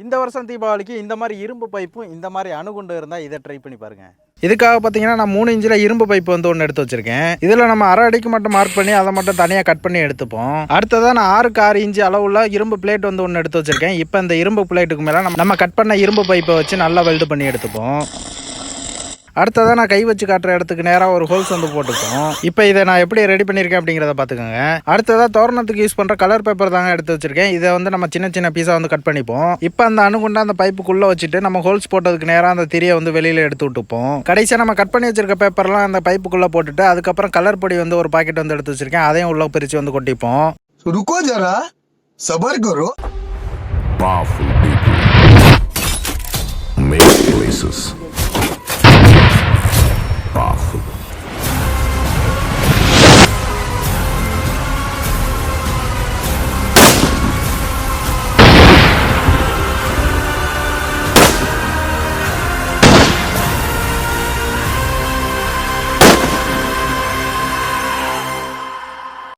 இந்த வருஷம் தீபாவளிக்கு இந்த மாதிரி இரும்பு பைப்பும் இந்த மாதிரி அணுகுண்டு இருந்தால் இதை ட்ரை பண்ணி பாருங்க. இதுக்காக பார்த்தீங்கன்னா நான் மூணு இன்ச்சில் இரும்பு பைப்பு வந்து ஒன்று எடுத்து வச்சிருக்கேன். இதில் நம்ம அரை அடிக்கு மட்டும் மார்க் பண்ணி அதை மட்டும் தனியாக கட் பண்ணி எடுத்துப்போம். அடுத்ததாக நான் ஆறுக்கு ஆறு இன்ச்சு அளவுள்ள இரும்பு பிளேட் வந்து ஒன்று எடுத்து வச்சிருக்கேன். இப்போ இந்த இரும்பு பிளேட்டுக்கு மேலே நம்ம நம்ம கட் பண்ண இரும்பு பைப்பை வச்சு நல்லா வெல்டு பண்ணி எடுத்துப்போம். அடுத்ததாக நான் கை வச்சு காட்டுற இடத்துக்கு நேராக ஒரு ஹோல்ஸ் வந்து போட்டுருக்கோம் இப்போ இதை நான் எப்படி ரெடி பண்ணியிருக்கேன் அப்படிங்கிறத பார்த்துக்கோங்க அடுத்ததாக தோரணத்துக்கு யூஸ் பண்ணுற கலர் பேப்பர் தாங்க எடுத்து வச்சிருக்கேன். இதை வந்து நம்ம சின்ன சின்ன பீஸாக வந்து கட் பண்ணிப்போம். இப்போ அந்த அணுகுண்டா அந்த பைப்புக்குள்ளே வச்சுட்டு நம்ம ஹோல்ஸ் போட்டதுக்கு நேராக அந்த திரியை வந்து வெளியில் எடுத்து விட்டுப்போம். கடைசியாக நம்ம கட் பண்ணி வச்சிருக்க பேப்பர்லாம் அந்த பைப்புக்குள்ளே போட்டுட்டு அதுக்கப்புறம் கலர் பொடி வந்து ஒரு பாக்கெட் வந்து எடுத்து வச்சிருக்கேன். அதையும் உள்ள பிரித்து வந்து கொட்டிப்போம். ருக்கோ ஜரா? சபர் கரோ Powerful people. Make places.